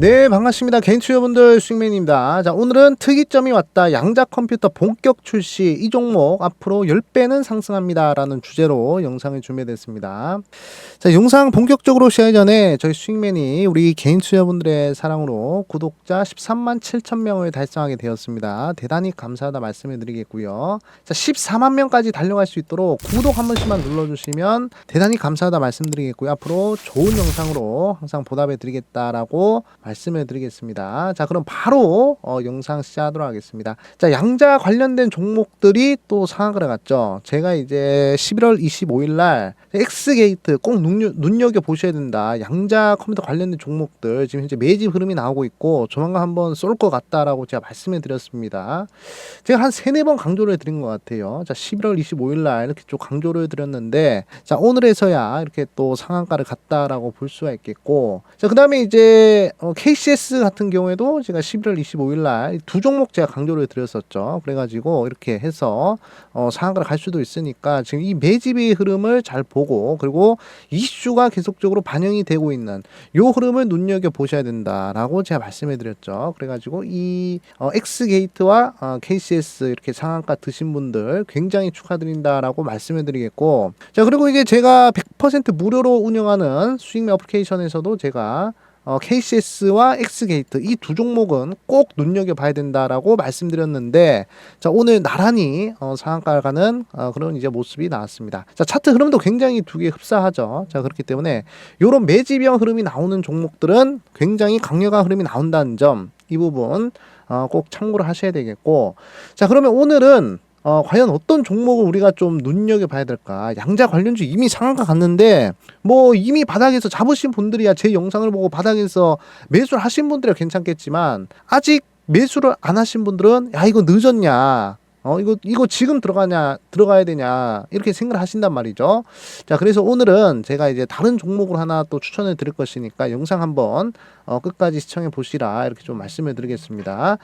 네 반갑습니다. 개인투 여러분들 수익맨입니다. 자 오늘은 특이점이 왔다. 양자 컴퓨터 본격 출시. 이 종목 앞으로 10배는 상승합니다 라는 주제로 영상을 준비했습니다. 자 영상 본격적으로 시작하기 전에 저희 수익맨이 우리 개인투 여러분들의 사랑으로 구독자 13만 7천 명을 달성하게 되었습니다. 대단히 감사하다 말씀을 드리겠고요. 자 14만 명까지 달려갈 수 있도록 구독 한 번씩만 눌러주시면 대단히 감사하다 말씀드리겠고요. 앞으로 좋은 영상으로 항상 보답해 드리겠다라고 말씀 을 드리겠습니다. 자, 그럼 바로 어, 영상 시작하도록 하겠습니다. 자, 양자 관련된 종목들이 또 상한가를 갔죠. 제가 이제 11월 25일 날 X게이트 꼭 눈여, 눈여 겨 보셔야 된다. 양자 컴퓨터 관련된 종목들 지금 현재 매집 흐름이 나오고 있고 조만간 한번 쏠 것 같다라고 제가 말씀을 드렸습니다. 제가 한 세네 번 강조를 드린 것 같아요. 자, 11월 25일 날 이렇게 좀 강조를 드렸는데 자, 오늘에서야 이렇게 또 상한가를 갔다라고 볼 수가 있겠고 자, 그다음에 이제 어, KCS 같은 경우에도 제가 11월 25일 날 두 종목 제가 강조를 드렸었죠. 그래가지고 이렇게 해서 어, 상한가를 갈 수도 있으니까 지금 이 매집의 흐름을 잘 보고 그리고 이슈가 계속적으로 반영이 되고 있는 요 흐름을 눈여겨 보셔야 된다라고 제가 말씀해 드렸죠. 그래가지고 이 어, X게이트와 어, KCS 이렇게 상한가 드신 분들 굉장히 축하드린다라고 말씀해 드리겠고 자 그리고 이제 제가 100% 무료로 운영하는 수익매 어플리케이션에서도 제가 어, KCS와 X게이트 이 두 종목은 꼭 눈여겨 봐야 된다라고 말씀드렸는데 자 오늘 나란히 어, 상한가를 가는 어, 그런 이제 모습이 나왔습니다. 자 차트 흐름도 굉장히 두 개 흡사하죠. 자 그렇기 때문에 이런 매집형 흐름이 나오는 종목들은 굉장히 강력한 흐름이 나온다는 점 이 부분 어, 꼭 참고를 하셔야 되겠고 자 그러면 오늘은 어, 과연 어떤 종목을 우리가 좀 눈여겨봐야 될까? 양자 관련주 이미 상한가 갔는데, 뭐, 이미 바닥에서 잡으신 분들이야 제 영상을 보고 바닥에서 매수를 하신 분들은 괜찮겠지만, 아직 매수를 안 하신 분들은, 야, 이거 늦었냐? 어, 이거, 이거 지금 들어가냐, 들어가야 되냐, 이렇게 생각을 하신단 말이죠. 자, 그래서 오늘은 제가 이제 다른 종목을 하나 또 추천을 드릴 것이니까 영상 한번, 어, 끝까지 시청해 보시라, 이렇게 좀 말씀을 드리겠습니다.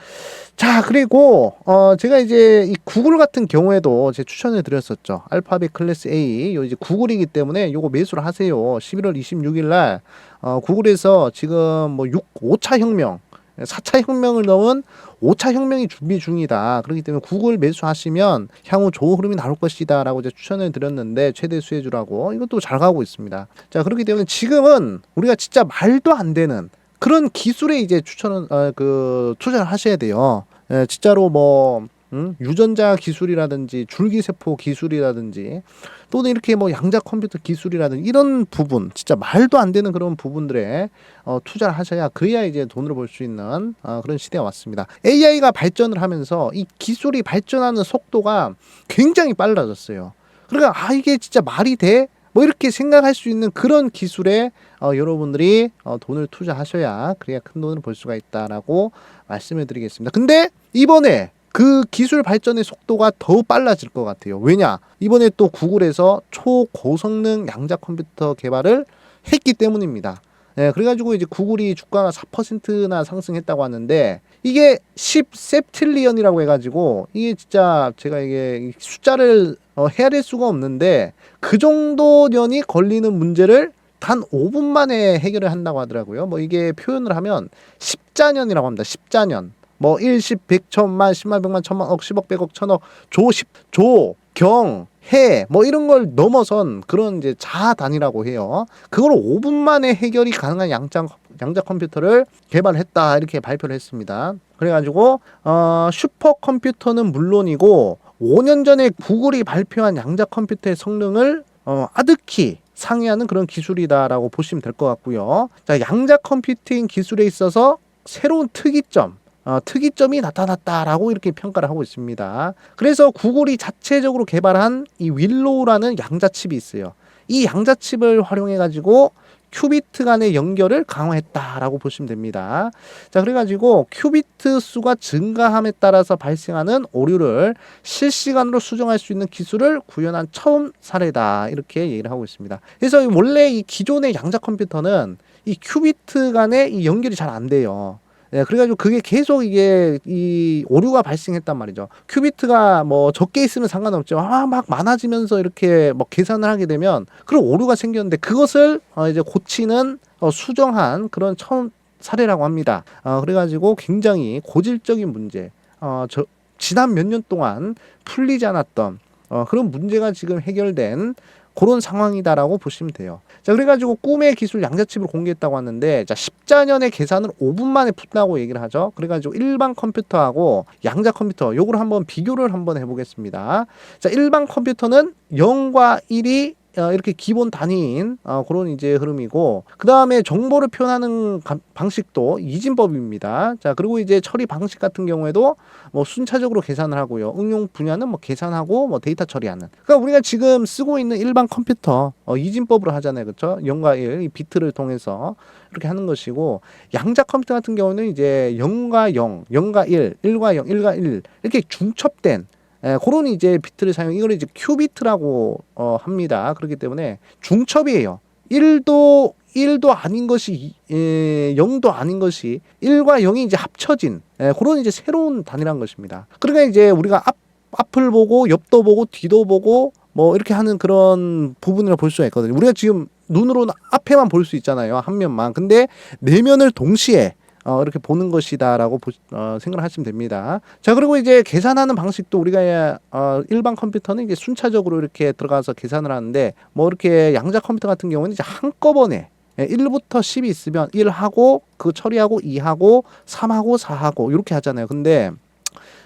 자, 그리고, 어, 제가 이제 이 구글 같은 경우에도 제 추천을 드렸었죠. 알파벳 클래스 A, 요 이제 구글이기 때문에 요거 매수를 하세요. 11월 26일 날, 어, 구글에서 지금 뭐 6, 5차 혁명, 4차 혁명을 넘은 5차 혁명이 준비 중이다. 그렇기 때문에 구글 매수하시면 향후 좋은 흐름이 나올 것이다라고 이제 추천을 드렸는데 최대 수혜주라고 이것도 잘 가고 있습니다. 자, 그렇기 때문에 지금은 우리가 진짜 말도 안 되는 그런 기술에 이제 추천은 어, 그 투자를 하셔야 돼요. 예, 진짜로 뭐 음? 유전자 기술이라든지 줄기세포 기술이라든지 또는 이렇게 뭐 양자 컴퓨터 기술이라든지 이런 부분 진짜 말도 안 되는 그런 부분들에 어, 투자를 하셔야 그래야 이제 돈으로 벌수 있는 어, 그런 시대가 왔습니다. AI가 발전을 하면서 이 기술이 발전하는 속도가 굉장히 빨라졌어요. 그러니까 아 이게 진짜 말이 돼? 뭐 이렇게 생각할 수 있는 그런 기술에 어, 여러분들이 어, 돈을 투자하셔야 그래야 큰 돈을 벌 수가 있다라고 말씀을 드리겠습니다. 근데 이번에 그 기술 발전의 속도가 더 빨라질 것 같아요. 왜냐? 이번에 또 구글에서 초고성능 양자 컴퓨터 개발을 했기 때문입니다. 네, 그래가지고 이제 구글이 주가가 4%나 상승했다고 하는데 이게 10셉틸리언이라고 해가지고 이게 진짜 제가 이게 숫자를 어, 헤아릴 수가 없는데 그 정도 년이 걸리는 문제를 단 5분 만에 해결을 한다고 하더라고요. 뭐 이게 표현을 하면 10자년이라고 합니다. 10자년. 뭐 1, 10, 100, 1000만, 10만, 100만, 1000만, 억, 10억, 100억, 1000억, 조, 10, 조, 경, 해, 뭐 이런 걸 넘어선 그런 이제 자 단위라고 해요. 그걸 5분 만에 해결이 가능한 양자, 양자 컴퓨터를 개발했다. 이렇게 발표를 했습니다. 그래가지고, 어, 슈퍼컴퓨터는 물론이고, 5년 전에 구글이 발표한 양자 컴퓨터의 성능을 어, 아득히 상회하는 그런 기술이다라고 보시면 될 것 같고요. 자, 양자 컴퓨팅 기술에 있어서 새로운 특이점, 어, 특이점이 나타났다라고 이렇게 평가를 하고 있습니다. 그래서 구글이 자체적으로 개발한 이 윌로우라는 양자칩이 있어요. 이 양자칩을 활용해 가지고 큐비트 간의 연결을 강화했다라고 보시면 됩니다. 자, 그래가지고 큐비트 수가 증가함에 따라서 발생하는 오류를 실시간으로 수정할 수 있는 기술을 구현한 처음 사례다. 이렇게 얘기를 하고 있습니다. 그래서 원래 이 기존의 양자 컴퓨터는 이 큐비트 간의 이 연결이 잘 안 돼요. 예, 그래가지고 그게 계속 이게 이 오류가 발생했단 말이죠. 큐비트가 뭐 적게 있으면 상관없죠. 아, 막 많아지면서 이렇게 뭐 계산을 하게 되면 그런 오류가 생겼는데 그것을 어 이제 고치는 어 수정한 그런 처음 사례라고 합니다. 어, 그래가지고 굉장히 고질적인 문제, 어, 저, 지난 몇 년 동안 풀리지 않았던 어, 그런 문제가 지금 해결된 그런 상황이다라고 보시면 돼요. 자, 그래가지고 꿈의 기술 양자칩을 공개했다고 하는데, 자, 14년의 계산을 5분 만에 푼다고 얘기를 하죠. 그래가지고 일반 컴퓨터하고 양자 컴퓨터, 요걸 한번 비교를 한번 해보겠습니다. 자, 일반 컴퓨터는 0과 1이 어, 이렇게 기본 단위인 어, 그런 이제 흐름이고 그 다음에 정보를 표현하는 가- 방식도 이진법입니다. 자 그리고 이제 처리 방식 같은 경우에도 뭐 순차적으로 계산을 하고요. 응용 분야는 뭐 계산하고 뭐 데이터 처리하는. 그러니까 우리가 지금 쓰고 있는 일반 컴퓨터 어, 이진법으로 하잖아요, 그렇죠? 0과 1, 이 비트를 통해서 이렇게 하는 것이고 양자 컴퓨터 같은 경우는 이제 0과 0, 0과 1, 1과 0, 1과 1 이렇게 중첩된 예, 그런 이제 비트를 사용, 이걸 이제 큐비트라고 어, 합니다. 그렇기 때문에 중첩이에요. 1도 1도 아닌 것이 이- 예, 0도 아닌 것이 1과 0이 이제 합쳐진 예, 그런 이제 새로운 단위란 것입니다. 그러니까 이제 우리가 앞 앞을 보고 옆도 보고 뒤도 보고 뭐 이렇게 하는 그런 부분을 볼 수가 있거든요. 우리가 지금 눈으로는 앞에만 볼 수 있잖아요. 한 면만. 근데 내면을 동시에 어, 이렇게 보는 것이다라고 보, 어, 생각을 하시면 됩니다. 자, 그리고 이제 계산하는 방식도 우리가 어, 일반 컴퓨터는 이제 순차적으로 이렇게 들어가서 계산을 하는데 뭐 이렇게 양자 컴퓨터 같은 경우는 이제 한꺼번에 예, 1부터 10이 있으면 1하고 그 처리하고 2하고 3하고 4하고 이렇게 하잖아요. 근데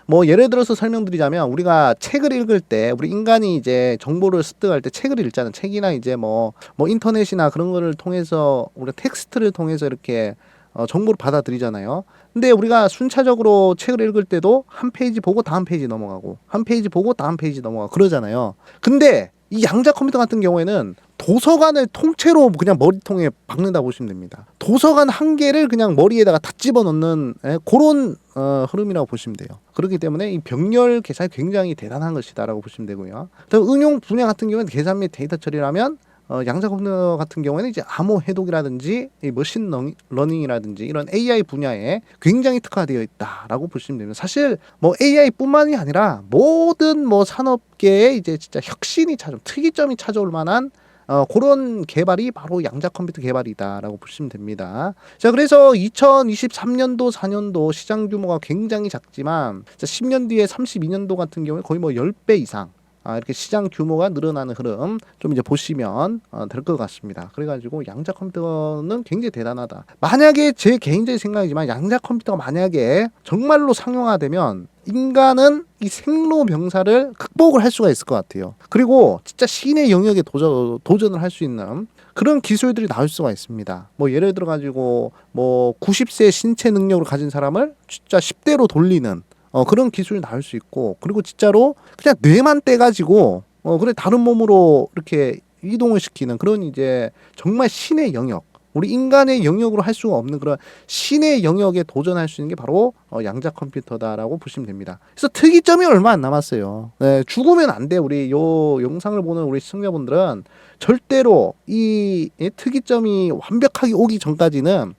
뭐 예를 들어서 설명드리자면 우리가 책을 읽을 때 우리 인간이 이제 정보를 습득할 때 책을 읽잖아요. 책이나 이제 뭐뭐 인터넷이나 그런 거를 통해서 우리 가 텍스트를 통해서 이렇게 어, 정보를 받아들이잖아요. 근데 우리가 순차적으로 책을 읽을 때도 한 페이지 보고 다음 페이지 넘어가고 한 페이지 보고 다음 페이지 넘어가고 그러잖아요. 근데 이 양자 컴퓨터 같은 경우에는 도서관을 통째로 그냥 머리통에 박는다 보시면 됩니다. 도서관 한 개를 그냥 머리에다가 다 집어넣는 예, 그런 어, 흐름이라고 보시면 돼요. 그렇기 때문에 이 병렬 계산이 굉장히 대단한 것이다라고 보시면 되고요. 다음 응용 분야 같은 경우는 계산 및 데이터 처리라면 어, 양자 컴퓨터 같은 경우에는 이제 암호 해독이라든지 이 머신 러- 러닝이라든지 이런 AI 분야에 굉장히 특화되어 있다라고 보시면 됩니다. 사실 뭐 AI뿐만이 아니라 모든 뭐 산업계에 이제 진짜 혁신이 찾아 특이점이 찾아올 만한 어, 그런 개발이 바로 양자 컴퓨터 개발이다라고 보시면 됩니다. 자, 그래서 2023년도, 4년도 시장 규모가 굉장히 작지만 자, 10년 뒤에 32년도 같은 경우에 거의 뭐 10배 이상 아, 이렇게 시장 규모가 늘어나는 흐름 좀 이제 보시면 어, 될것 같습니다. 그래가지고 양자 컴퓨터는 굉장히 대단하다. 만약에 제 개인적인 생각이지만 양자 컴퓨터가 만약에 정말로 상용화되면 인간은 이 생로 병사를 극복을 할 수가 있을 것 같아요. 그리고 진짜 신의 영역에 도전, 도전을 할 수 있는 그런 기술들이 나올 수가 있습니다. 뭐 예를 들어 가지고 뭐 90세 신체 능력을 가진 사람을 진짜 10대로 돌리는 어, 그런 기술이 나올 수 있고 그리고 진짜로 그냥 뇌만 떼가지고 어, 그래 다른 몸으로 이렇게 이동을 시키는 그런 이제 정말 신의 영역 우리 인간의 영역으로 할 수가 없는 그런 신의 영역에 도전할 수 있는 게 바로 어, 양자 컴퓨터다라고 보시면 됩니다. 그래서 특이점이 얼마 안 남았어요. 네, 죽으면 안 돼. 우리 요 영상을 보는 우리 시청자분들은 절대로 이, 이 특이점이 완벽하게 오기 전까지는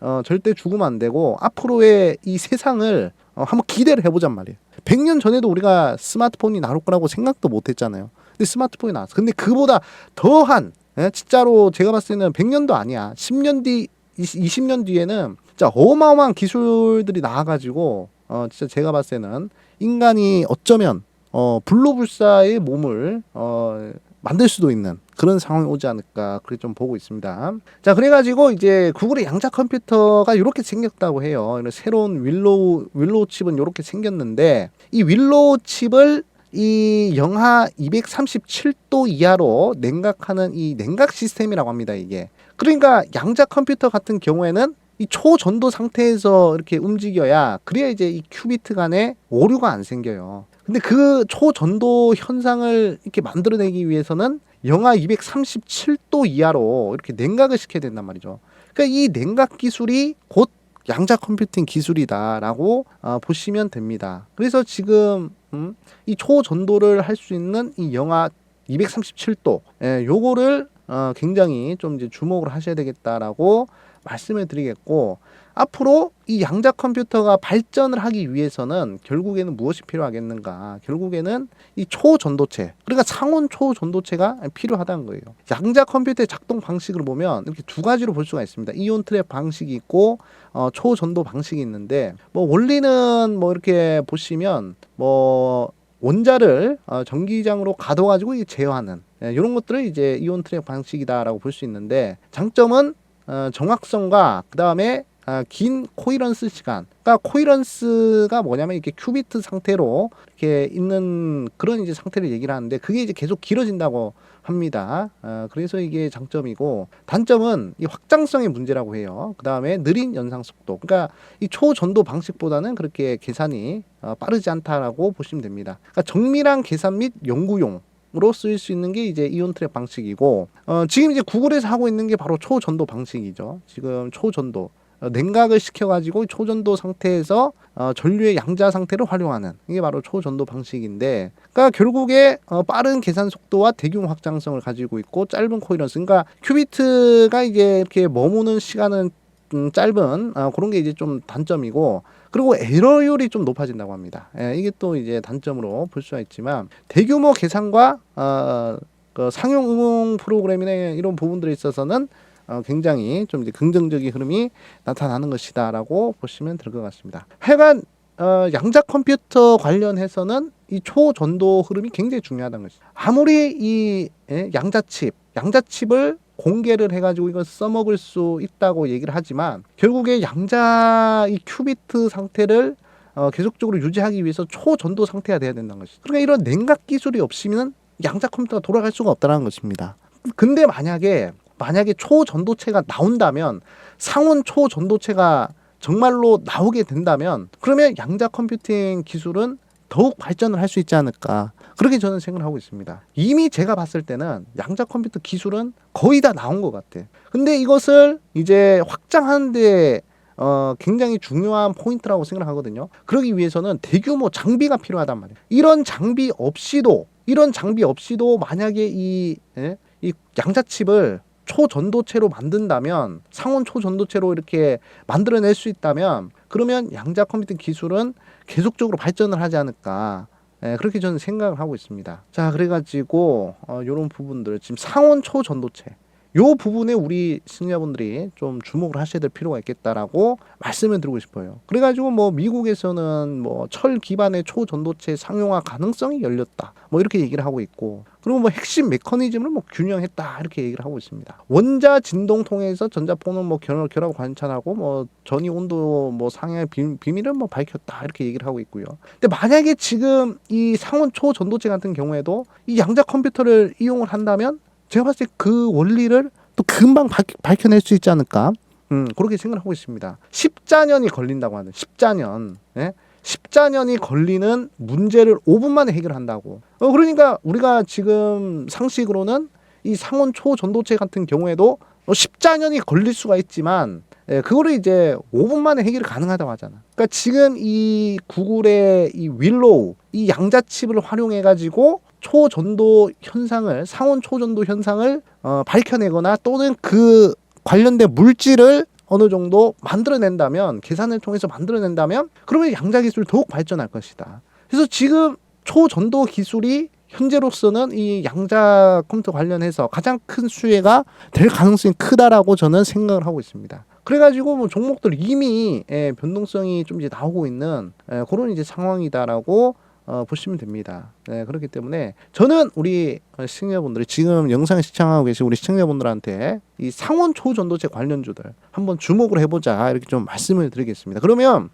어, 절대 죽으면 안 되고 앞으로의 이 세상을 어, 한번 기대를 해보잔 말이에요. 100년 전에도 우리가 스마트폰이 나올 거라고 생각도 못 했잖아요. 근데 스마트폰이 나왔어. 근데 그보다 더한, 예? 진짜로 제가 봤을 때는 100년도 아니야. 10년 뒤, 20, 년 뒤에는 진짜 어마어마한 기술들이 나와가지고, 어, 진짜 제가 봤을 때는 인간이 어쩌면, 어, 불로불사의 몸을, 어, 만들 수도 있는 그런 상황이 오지 않을까 그렇게 좀 보고 있습니다. 자 그래가지고 이제 구글의 양자 컴퓨터가 이렇게 생겼다고 해요. 이런 새로운 윌로우 윌로우 칩은 이렇게 생겼는데 이 윌로우 칩을 이 영하 237도 이하로 냉각하는 이 냉각 시스템이라고 합니다. 이게 그러니까 양자 컴퓨터 같은 경우에는 이 초전도 상태에서 이렇게 움직여야 그래야 이제 이 큐비트 간에 오류가 안 생겨요. 근데 그 초전도 현상을 이렇게 만들어내기 위해서는 영하 237도 이하로 이렇게 냉각을 시켜야 된단 말이죠. 그러니까 이 냉각 기술이 곧 양자 컴퓨팅 기술이다라고 어, 보시면 됩니다. 그래서 지금 음, 이 초전도를 할 수 있는 이 영하 237도 예, 요거를 어, 굉장히 좀 이제 주목을 하셔야 되겠다라고 말씀을 드리겠고 앞으로 이 양자 컴퓨터가 발전을 하기 위해서는 결국에는 무엇이 필요하겠는가? 결국에는 이 초전도체, 그러니까 상온 초전도체가 필요하다는 거예요. 양자 컴퓨터의 작동 방식을 보면 이렇게 두 가지로 볼 수가 있습니다. 이온 트랩 방식이 있고 어, 초전도 방식이 있는데 뭐 원리는 뭐 이렇게 보시면 뭐 원자를 어, 전기장으로 가둬가지고 제어하는 예, 이런 것들을 이제 이온 트랩 방식이다라고 볼 수 있는데 장점은 어, 정확성과 그 다음에 아, 긴 코이런스 시간. 그러니까 코이런스가 뭐냐면 이렇게 큐비트 상태로 이렇게 있는 그런 이제 상태를 얘기를 하는데 그게 이제 계속 길어진다고 합니다. 어, 그래서 이게 장점이고 단점은 이 확장성의 문제라고 해요. 그 다음에 느린 연상 속도. 그러니까 이 초전도 방식보다는 그렇게 계산이 어, 빠르지 않다라고 보시면 됩니다. 그러니까 정밀한 계산 및 연구용. 으로 쓰일 수 있는 게 이제 이온 트랩 방식이고 어, 지금 이제 구글에서 하고 있는 게 바로 초전도 방식이죠. 지금 초전도 어, 냉각을 시켜가지고 초전도 상태에서 어, 전류의 양자 상태를 활용하는 이게 바로 초전도 방식인데, 그러니까 결국에 어, 빠른 계산 속도와 대규모 확장성을 가지고 있고 짧은 코이런스, 그러니까 큐비트가 이제 이렇게 머무는 시간은 음, 짧은 어, 그런 게 이제 좀 단점이고 그리고 에러율이 좀 높아진다고 합니다. 예, 이게 또 이제 단점으로 볼 수가 있지만 대규모 계산과 어, 그 상용 응용 프로그램이나 이런 부분들에 있어서는 어, 굉장히 좀 이제 긍정적인 흐름이 나타나는 것이다라고 보시면 될 것 같습니다. 하여간 어, 양자 컴퓨터 관련해서는 이 초전도 흐름이 굉장히 중요하다는 것이죠. 아무리 이 예, 양자칩, 양자칩을 공개를 해가지고 이걸 써먹을 수 있다고 얘기를 하지만 결국에 양자 이 큐비트 상태를 어, 계속적으로 유지하기 위해서 초전도 상태가 돼야 된다는 것이죠. 그러니까 이런 냉각 기술이 없으면 양자 컴퓨터가 돌아갈 수가 없다는 것입니다. 근데 만약에 만약에 초전도체가 나온다면 상온 초전도체가 정말로 나오게 된다면 그러면 양자 컴퓨팅 기술은 더욱 발전을 할 수 있지 않을까 그렇게 저는 생각을 하고 있습니다. 이미 제가 봤을 때는 양자 컴퓨터 기술은 거의 다 나온 것 같아. 근데 이것을 이제 확장하는데 어, 굉장히 중요한 포인트라고 생각을 하거든요. 그러기 위해서는 대규모 장비가 필요하단 말이에요. 이런 장비 없이도 이런 장비 없이도 만약에 이, 예? 이 양자칩을 초전도체로 만든다면 상온 초전도체로 이렇게 만들어낼 수 있다면 그러면 양자 컴퓨팅 기술은 계속적으로 발전을 하지 않을까. 예, 그렇게 저는 생각을 하고 있습니다. 자, 그래가지고 어, 이런 부분들. 지금 상온 초전도체 요 부분에 우리 시청자분들이 좀 주목을 하셔야 될 필요가 있겠다라고 말씀을 드리고 싶어요. 그래가지고 뭐 미국에서는 뭐 철 기반의 초전도체 상용화 가능성이 열렸다. 뭐 이렇게 얘기를 하고 있고 그리고 뭐 핵심 메커니즘을 뭐 균형했다 이렇게 얘기를 하고 있습니다. 원자 진동 통해서 전자포는 뭐 결합, 결합 관찰하고 뭐 전이 온도 뭐 상향의 비, 비밀을 뭐 밝혔다 이렇게 얘기를 하고 있고요. 근데 만약에 지금 이 상온 초전도체 같은 경우에도 이 양자 컴퓨터를 이용을 한다면 제가 봤을 때 그 원리를 또 금방 밝, 밝혀낼 수 있지 않을까? 음, 그렇게 생각을 하고 있습니다. 14년이 걸린다고 하는 14년. 예? 14년이 걸리는 문제를 5분 만에 해결한다고. 어, 그러니까 우리가 지금 상식으로는 이 상온 초전도체 같은 경우에도 14년이 걸릴 수가 있지만 예, 그거를 이제 5분 만에 해결이 가능하다고 하잖아. 그러니까 지금 이 구글의 이 윌로우 이 양자칩을 활용해 가지고 초전도 현상을 상온 초전도 현상을 어, 밝혀내거나 또는 그 관련된 물질을 어느 정도 만들어낸다면 계산을 통해서 만들어낸다면 그러면 양자 기술이 더욱 발전할 것이다. 그래서 지금 초전도 기술이 현재로서는 이 양자 컴퓨터 관련해서 가장 큰 수혜가 될 가능성이 크다라고 저는 생각을 하고 있습니다. 그래가지고 뭐 종목들 이미 예, 변동성이 좀 이제 나오고 있는 예, 그런 이제 상황이다라고 어, 보시면 됩니다. 네, 그렇기 때문에 저는 우리 시청자분들이 지금 영상 시청하고 계신 우리 시청자분들한테 이 상온 초전도체 관련주들 한번 주목을 해보자 이렇게 좀 말씀을 드리겠습니다. 그러면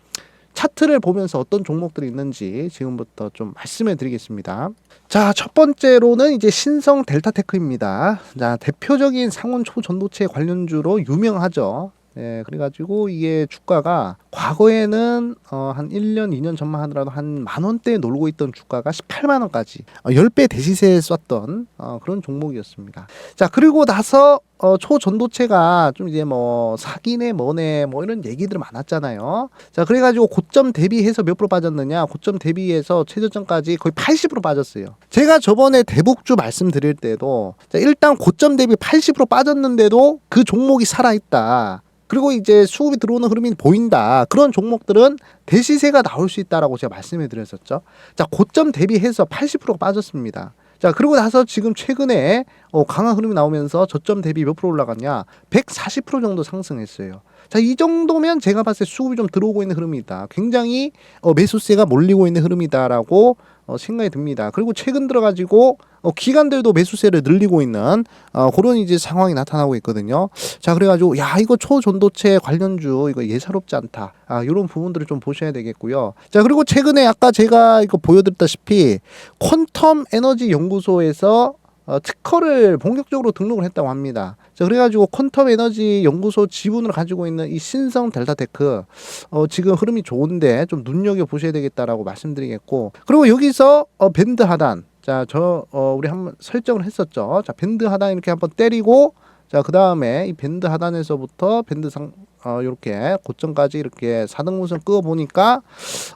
차트를 보면서 어떤 종목들이 있는지 지금부터 좀 말씀해 드리겠습니다. 자, 첫 번째로는 이제 신성 델타테크입니다. 자, 대표적인 상온 초전도체 관련주로 유명하죠. 예, 그래가지고 이게 주가가 과거에는 어, 한 1년, 2년 전만 하더라도 한 만 원대에 놀고 있던 주가가 18만 원까지 어, 10배 대시세에 썼던 어, 그런 종목이었습니다. 자, 그리고 나서 어, 초전도체가 좀 이제 뭐 사기네 뭐네 뭐 이런 얘기들 많았잖아요. 자, 그래가지고 고점 대비해서 몇 프로 빠졌느냐? 고점 대비해서 최저점까지 거의 80% 빠졌어요. 제가 저번에 대북주 말씀드릴 때도 자, 일단 고점 대비 80% 빠졌는데도 그 종목이 살아있다. 그리고 이제 수급이 들어오는 흐름이 보인다. 그런 종목들은 대시세가 나올 수 있다라고 제가 말씀해 드렸었죠. 자, 고점 대비해서 80%가 빠졌습니다. 자, 그리고 나서 지금 최근에 어, 강한 흐름이 나오면서 저점 대비 몇 프로 올라갔냐? 140% 정도 상승했어요. 자, 이 정도면 제가 봤을 때 수급이 좀 들어오고 있는 흐름이다. 굉장히 어, 매수세가 몰리고 있는 흐름이다라고 어, 생각이 듭니다. 그리고 최근 들어가지고 어, 기관들도 매수세를 늘리고 있는 어, 그런 이제 상황이 나타나고 있거든요. 자, 그래가지고 야 이거 초전도체 관련주 이거 예사롭지 않다. 아, 이런 부분들을 좀 보셔야 되겠고요. 자, 그리고 최근에 아까 제가 이거 보여드렸다시피 퀀텀 에너지 연구소에서 어, 특허를 본격적으로 등록을 했다고 합니다. 자, 그래가지고 퀀텀 에너지 연구소 지분을 가지고 있는 이 신성 델타테크, 어, 지금 흐름이 좋은데 좀 눈여겨 보셔야 되겠다라고 말씀드리겠고, 그리고 여기서 어, 밴드 하단, 자, 저 어, 우리 한번 설정을 했었죠. 자, 밴드 하단 이렇게 한번 때리고, 자, 그 다음에 이 밴드 하단에서부터 밴드 상, 어, 요렇게 고점까지 이렇게 사등분선 끄어 보니까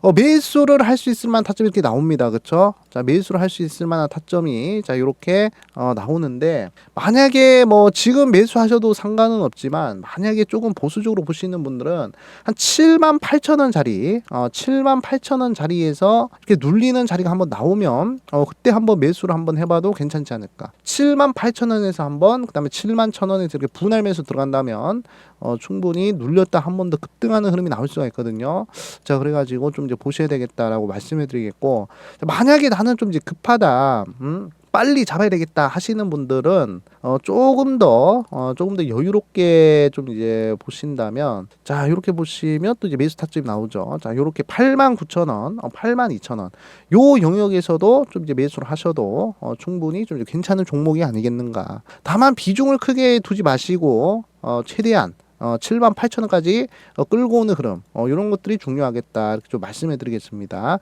어, 매수를 할 수 있을 만한 타점이 이렇게 나옵니다. 그쵸? 자, 매수를 할 수 있을 만한 타점이 자, 요렇게 어, 나오는데 만약에 뭐 지금 매수하셔도 상관은 없지만 만약에 조금 보수적으로 보시는 분들은 한 7만 8천 원 자리, 어, 7만 8천 원 자리에서 이렇게 눌리는 자리가 한번 나오면 어, 그때 한번 매수를 한번 해봐도 괜찮지 않을까. 7만 8천 원에서 한번 그다음에 7만 천 원에서 이렇게 분할 매수 들어간다면 어, 충분히 눌렸다 한 번 더 급등하는 흐름이 나올 수가 있거든요. 자, 그래가지고 좀 이제 보셔야 되겠다라고 말씀해 드리겠고, 만약에 나는 좀 이제 급하다, 음, 빨리 잡아야 되겠다 하시는 분들은 어, 조금 더 어, 조금 더 여유롭게 좀 이제 보신다면 자 이렇게 보시면 또 이제 매수 타점이 나오죠. 자 이렇게 8만 9천 원, 어, 8만 2천 원, 요 영역에서도 좀 이제 매수를 하셔도 어, 충분히 좀 괜찮은 종목이 아니겠는가. 다만 비중을 크게 두지 마시고 어, 최대한 어, 7만 8천 원까지 어, 끌고 오는 흐름 어, 이런 것들이 중요하겠다 이렇게 좀 말씀해 드리겠습니다.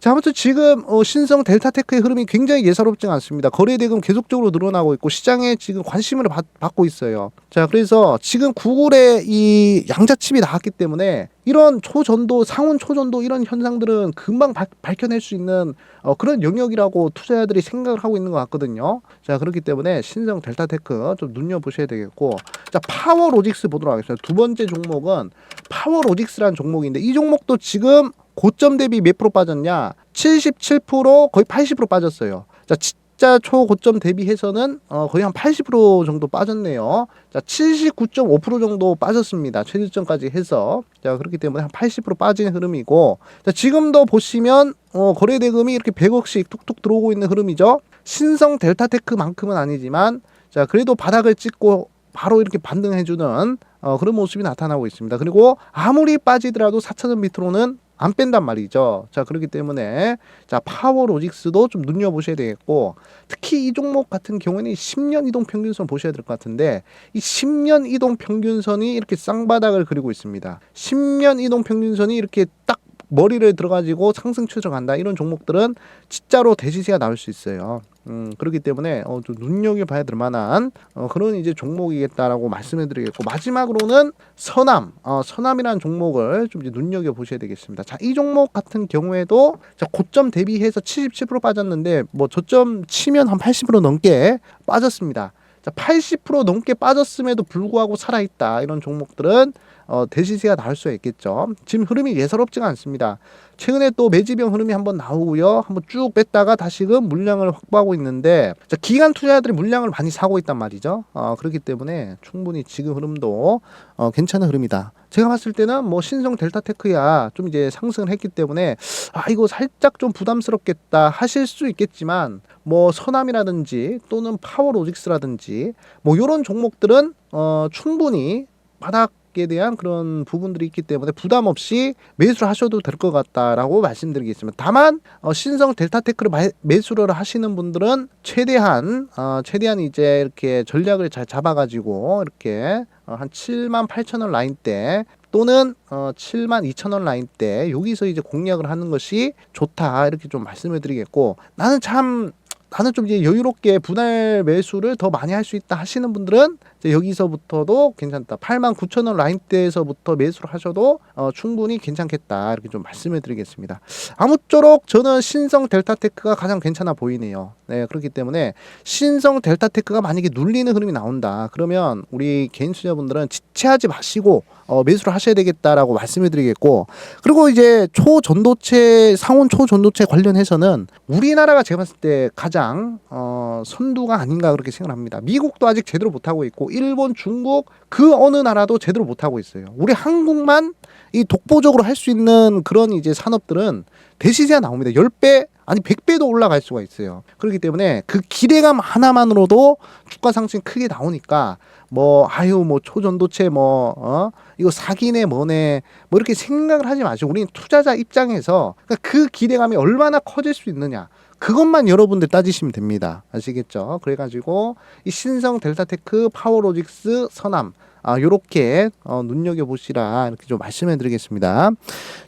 자 아무튼 지금 어, 신성 델타테크의 흐름이 굉장히 예사롭지 않습니다. 거래 대금 계속적으로 늘어나고 있고 시장에 지금 관심을 받, 받고 있어요. 자 그래서 지금 구글의 이 양자칩이 나왔기 때문에 이런 초전도, 상온 초전도 이런 현상들은 금방 바, 밝혀낼 수 있는 어, 그런 영역이라고 투자자들이 생각을 하고 있는 것 같거든요. 자 그렇기 때문에 신성 델타테크 좀 눈여 보셔야 되겠고, 자 파워 로직스 보도록 하겠습니다. 두 번째 종목은 파워 로직스라는 종목인데 이 종목도 지금 고점 대비 몇 프로 빠졌냐? 77% 거의 80% 빠졌어요. 자 진짜 초고점 대비해서는 어, 거의 한 80% 정도 빠졌네요. 자, 79.5% 정도 빠졌습니다. 최저점까지 해서. 자, 그렇기 때문에 한 80% 빠진 흐름이고, 자, 지금도 보시면, 어, 거래 대금이 이렇게 100억씩 툭툭 들어오고 있는 흐름이죠. 신성 델타테크만큼은 아니지만, 자, 그래도 바닥을 찍고 바로 이렇게 반등해주는 어, 그런 모습이 나타나고 있습니다. 그리고 아무리 빠지더라도 4차선 밑으로는 안 뺀단 말이죠. 자, 그렇기 때문에 자, 파워 로직스도 좀 눈여 보셔야 되겠고 특히 이 종목 같은 경우에는 10년 이동 평균선 보셔야 될 것 같은데 이 10년 이동 평균선이 이렇게 쌍바닥을 그리고 있습니다. 10년 이동 평균선이 이렇게 딱 머리를 들어가지고 상승 추적 간다 이런 종목들은 진짜로 대시세가 나올 수 있어요. 음, 그렇기 때문에 어, 좀 눈여겨봐야 될 만한 어, 그런 이제 종목이겠다라고 말씀해드리겠고 마지막으로는 서남, 어, 서남이라는 종목을 좀 이제 눈여겨 보셔야 되겠습니다. 자, 이 종목 같은 경우에도 자, 고점 대비해서 77% 빠졌는데 뭐 저점 치면 한 80% 넘게 빠졌습니다. 자, 80% 넘게 빠졌음에도 불구하고 살아있다 이런 종목들은 어, 대시세가 나올 수가 있겠죠. 지금 흐름이 예사롭지가 않습니다. 최근에 또 매집형 흐름이 한번 나오고요. 한번 쭉 뺐다가 다시금 물량을 확보하고 있는데 자, 기간 투자자들이 물량을 많이 사고 있단 말이죠. 어, 그렇기 때문에 충분히 지금 흐름도 어, 괜찮은 흐름이다. 제가 봤을 때는 뭐 신성 델타테크야 좀 이제 상승을 했기 때문에 아 이거 살짝 좀 부담스럽겠다 하실 수 있겠지만 뭐 서남이라든지 또는 파워로직스라든지 뭐 이런 종목들은 어 충분히 바닥 에 대한 그런 부분들이 있기 때문에 부담 없이 매수를 하셔도 될 것 같다라고 말씀드리겠습니다. 다만 어, 신성 델타 테크를 마, 매수를 하시는 분들은 최대한 어, 최대한 이제 이렇게 전략을 잘 잡아가지고 이렇게 어, 한 7만 8천 원 라인 대 또는 어, 7만 2천 원 라인 대 여기서 이제 공략을 하는 것이 좋다 이렇게 좀 말씀을 드리겠고 나는 참 나는 좀 이제 여유롭게 분할 매수를 더 많이 할 수 있다 하시는 분들은 자, 여기서부터도 괜찮다. 89,000원 라인대에서부터 매수를 하셔도 어, 충분히 괜찮겠다. 이렇게 좀 말씀을 드리겠습니다. 아무쪼록 저는 신성 델타테크가 가장 괜찮아 보이네요. 네, 그렇기 때문에 신성 델타테크가 만약에 눌리는 흐름이 나온다. 그러면 우리 개인 투자분들은 지체하지 마시고 어, 매수를 하셔야 되겠다라고 말씀을 드리겠고 그리고 이제 초전도체 상온 초전도체 관련해서는 우리나라가 제가 봤을 때 가장 어, 선두가 아닌가 그렇게 생각합니다. 미국도 아직 제대로 못 하고 있고 일본, 중국 그 어느 나라도 제대로 못 하고 있어요. 우리 한국만 이 독보적으로 할 수 있는 그런 이제 산업들은 대시세가 나옵니다. 10배 아니 100배도 올라갈 수가 있어요. 그렇기 때문에 그 기대감 하나만으로도 주가 상승이 크게 나오니까 뭐 아유 뭐 초전도체 뭐 어? 이거 사기네 뭐네 뭐 이렇게 생각을 하지 마시고 우리는 투자자 입장에서 그러니까 그 기대감이 얼마나 커질 수 있느냐 그것만 여러분들 따지시면 됩니다. 아시겠죠? 그래가지고 이 신성 델타테크 파워로직스 서남 아, 요렇게 어, 눈여겨 보시라 이렇게 좀 말씀해 드리겠습니다.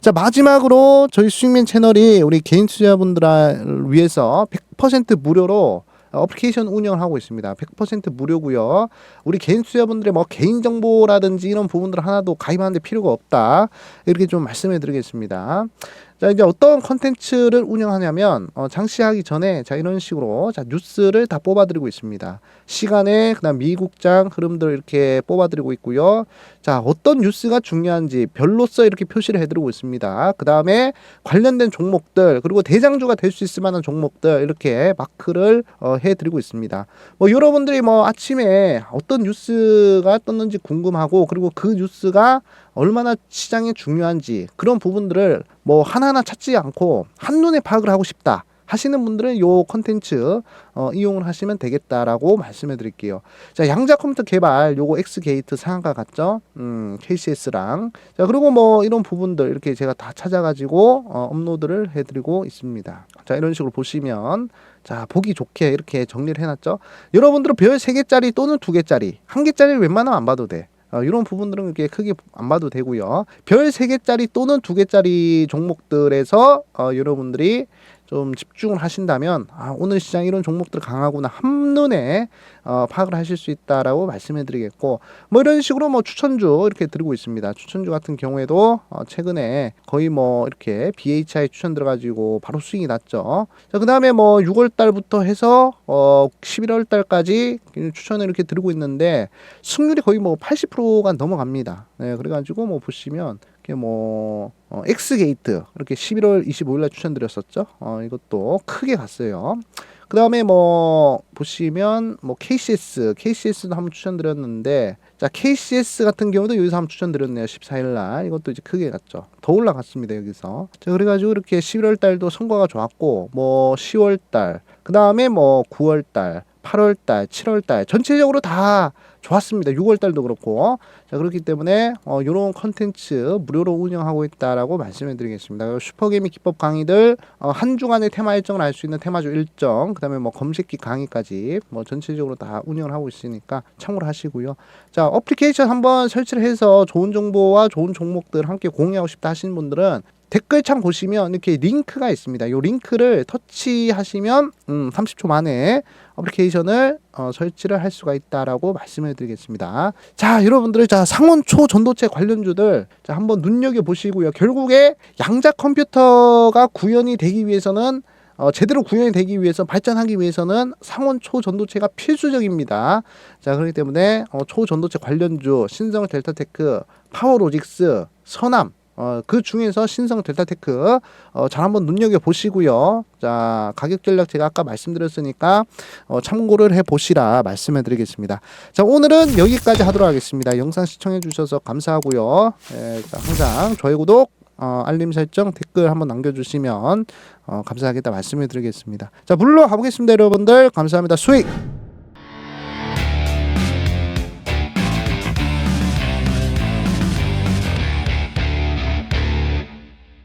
자, 마지막으로 저희 수익맨 채널이 우리 개인 투자분들을 위해서 100% 무료로 어플리케이션 운영을 하고 있습니다. 100% 무료고요. 우리 개인 투자분들의 뭐 개인 정보라든지 이런 부분들 하나도 가입하는데 필요가 없다. 이렇게 좀 말씀해 드리겠습니다. 자 이제 어떤 컨텐츠를 운영하냐면 어, 장시하기 전에 자 이런 식으로 자 뉴스를 다 뽑아드리고 있습니다. 시간에 그다음 미국장 흐름들 이렇게 뽑아드리고 있고요. 자 어떤 뉴스가 중요한지 별로써 이렇게 표시를 해드리고 있습니다. 그 다음에 관련된 종목들 그리고 대장주가 될 수 있을 만한 종목들 이렇게 마크를 어, 해드리고 있습니다. 뭐 여러분들이 뭐 아침에 어떤 뉴스가 떴는지 궁금하고 그리고 그 뉴스가 얼마나 시장에 중요한지 그런 부분들을 뭐 하나하나 찾지 않고 한눈에 파악을 하고 싶다. 하시는 분들은 요 컨텐츠 어, 이용을 하시면 되겠다라고 말씀해 드릴게요. 자, 양자 컴퓨터 개발 요거 X 게이트 상한가 같죠? 음, KCS랑. 자, 그리고 뭐 이런 부분들 이렇게 제가 다 찾아 가지고 어, 업로드를 해 드리고 있습니다. 자, 이런 식으로 보시면 자, 보기 좋게 이렇게 정리를 해 놨죠? 여러분들은 별 3개짜리 또는 2개짜리, 1개짜리 웬만하면 안 봐도 돼. 어, 이런 부분들은 이렇게 크게 안 봐도 되고요. 별 3개짜리 또는 2개짜리 종목들에서 어, 여러분들이 좀 집중을 하신다면 아, 오늘 시장 이런 종목들 강하구나 한눈에 어, 파악을 하실 수 있다라고 말씀해 드리겠고 뭐 이런 식으로 뭐 추천주 이렇게 드리고 있습니다. 추천주 같은 경우에도 어, 최근에 거의 뭐 이렇게 BHI 추천 들어가지고 바로 수익이 났죠. 자, 그다음에 뭐 6월 달부터 해서 어, 11월 달까지 추천을 이렇게 드리고 있는데 승률이 거의 뭐 80%가 넘어갑니다. 네, 그래 가지고 뭐 보시면 뭐 어, X 게이트 이렇게 11월 25일날 추천드렸었죠. 어, 이것도 크게 갔어요. 그 다음에 뭐 보시면 뭐 KCS, KCS도 한번 추천드렸는데 자 KCS 같은 경우도 여기서 한번 추천드렸네요. 14일날 이것도 이제 크게 갔죠. 더 올라갔습니다 여기서. 자 그래가지고 이렇게 11월 달도 성과가 좋았고 뭐 10월 달, 그 다음에 뭐 9월 달, 8월 달, 7월 달 전체적으로 다 좋았습니다. 6월 달도 그렇고. 자, 그렇기 때문에 어 요런 컨텐츠 무료로 운영하고 있다라고 말씀해 드리겠습니다. 슈퍼게임이 기법 강의들 어, 한 주간의 테마 일정을 알 수 있는 테마주 일정, 그다음에 뭐 검색기 강의까지 뭐 전체적으로 다 운영을 하고 있으니까 참고를 하시고요. 자, 어플리케이션 한번 설치를 해서 좋은 정보와 좋은 종목들 함께 공유하고 싶다 하시는 분들은 댓글창 보시면 이렇게 링크가 있습니다. 이 링크를 터치하시면 음, 30초 만에 어플리케이션을 어, 설치를 할 수가 있다라고 말씀을 드리겠습니다. 자, 여러분들 자 상온 초 전도체 관련주들 자 한번 눈여겨 보시고요. 결국에 양자 컴퓨터가 구현이 되기 위해서는 어, 제대로 구현이 되기 위해서 발전하기 위해서는 상온 초전도체가 필수적입니다. 자 그렇기 때문에 어, 초전도체 관련주 신성 델타테크, 파워로직스, 서남 어, 그 중에서 신성 델타테크 어, 잘 한번 눈여겨 보시고요. 자 가격 전략 제가 아까 말씀드렸으니까 어, 참고를 해 보시라 말씀해 드리겠습니다. 자 오늘은 여기까지 하도록 하겠습니다. 영상 시청해 주셔서 감사하고요. 예, 자, 항상 좋아요 구독 어, 알림 설정 댓글 한번 남겨주시면 어, 감사하겠다 말씀을 드리겠습니다. 자 물러 가보겠습니다 여러분들 감사합니다 수익